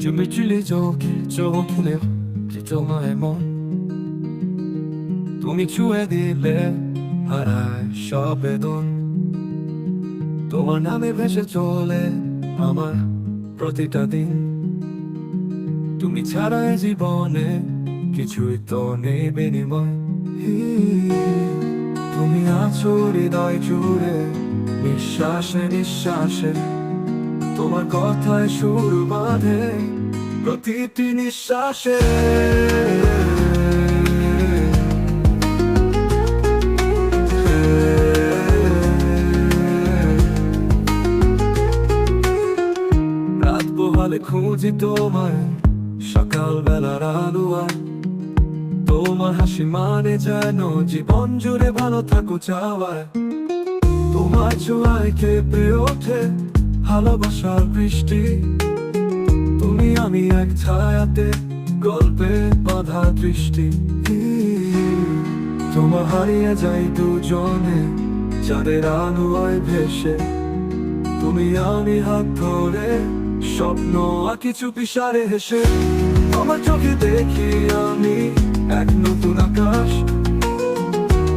준비줄리 좋게 좋게 기도만 해모 তুমি ছুঁয়ে দিলে হারায় সব বেদন তোমার নামে ভেসে চলে আমার প্রতিটা দিন তুমি ছাড়া এ জীবনে কিছুই তো নেই বিনিময় তুমি আছো হৃদয় জুড়ে নিঃশ্বাসে নিঃশ্বাসে তোমার কথায় সুর বাঁধে প্রতিটি নিঃশ্বাসে। রাত পোহালে খুঁজি তোমায় সকাল বেলার আলো আর তোমার হাসি মানে যেন জীবন জুড়ে ভালো থাকো চাওয়ায়। তোমার ছোঁয়ায় কেঁপে ওঠে ভালোবাসার বৃষ্টি। তুমি আমি এক ছায়াতে গল্পে বাধা দৃষ্টি। তোমার হারিয়ে যাই দুজনে, যাদের আলোয় ভেসে। তুমি আমি হাত ধরে, স্বপ্ন আর কিছু পিসারে হেসে। আমার চোখে দেখি আমি এক নতুন আকাশ।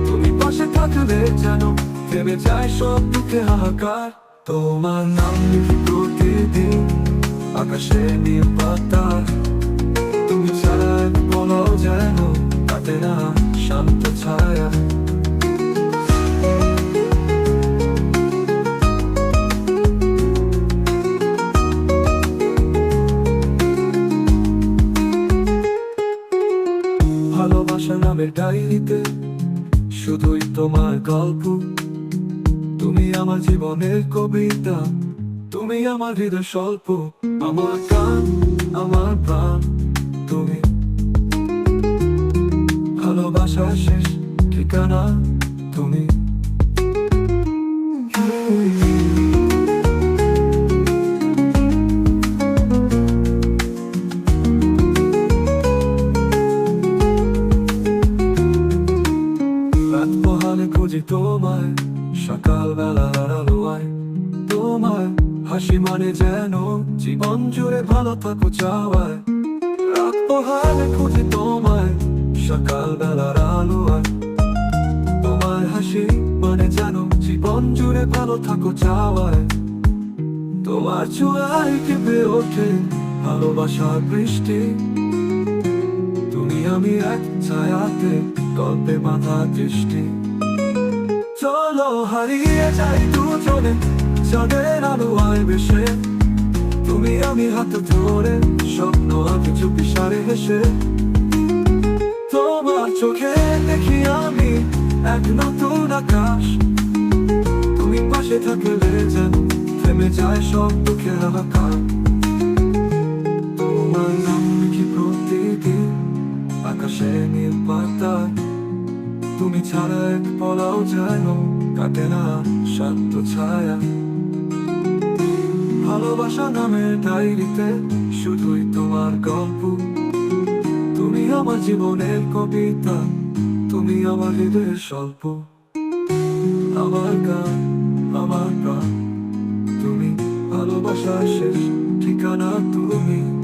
তুমি পাশে থাকলে যেন থেমে যায় সব দুঃখে হাহাকার। তোমার নাম প্রতিদিন আকাশে নীল পাতা তুমি ছাড়া বলো যেন কাটে না শান্ত ছায়া। ভালোবাসা নামের ডায়েরিতে শুধুই তোমার গল্প। তুমি আমার জীবনের কবিতা, তুমি আমার হৃদয় স্বল্প, আমার গান আমার প্রাণ, তুমি। ভালোবাসা শেষ ঠিকানা, তুমি। তোমায় সকাল বেলা আলোয় তোমায় হাসি মানে যেন জীবন জুড়ে ভালো থাকো চাওয়ায়। রাত পোহালে খুঁজি তোমায় সকাল বেলার আলোয় তোমার হাসি মানে যেন জীবন জুড়ে ভালো থাকো চাওয়ায়। তোমার ছোঁয়ায় কেঁপে ওঠে ভালোবাসার বৃষ্টি। তুমি আমি এক ছায়াতে গল্পে মাথা দৃষ্টি। চলো হারিয়ে যাই দুজনে। চাঁদের আলো আয় বেশে, তুমি আমি হাতে ধরে, স্বপ্ন আর কিছু পিসারে হেসে। তোমার চোখে দেখি আমি এক নতুন আকাশ। তুমি পাশে থাকলে যেন থেমে যায় সব দুঃখের হাহাকার তোমার নাম লিখি প্রতিদিন? আকাশে নীল পাতায় তুমি ছাড়া এক পলাও যেন কাটে না শান্ত ছায়া। ভালোবাসা নামে ডায়েরিতে শুধুই তোমার গল্প। তুমি আমার জীবনের কবিতা, তুমি আমার হৃদয়ের স্বল্প। আমার গান, আমার প্রাণ, তুমি ভালোবাসা শেষ ঠিকানা তুমি।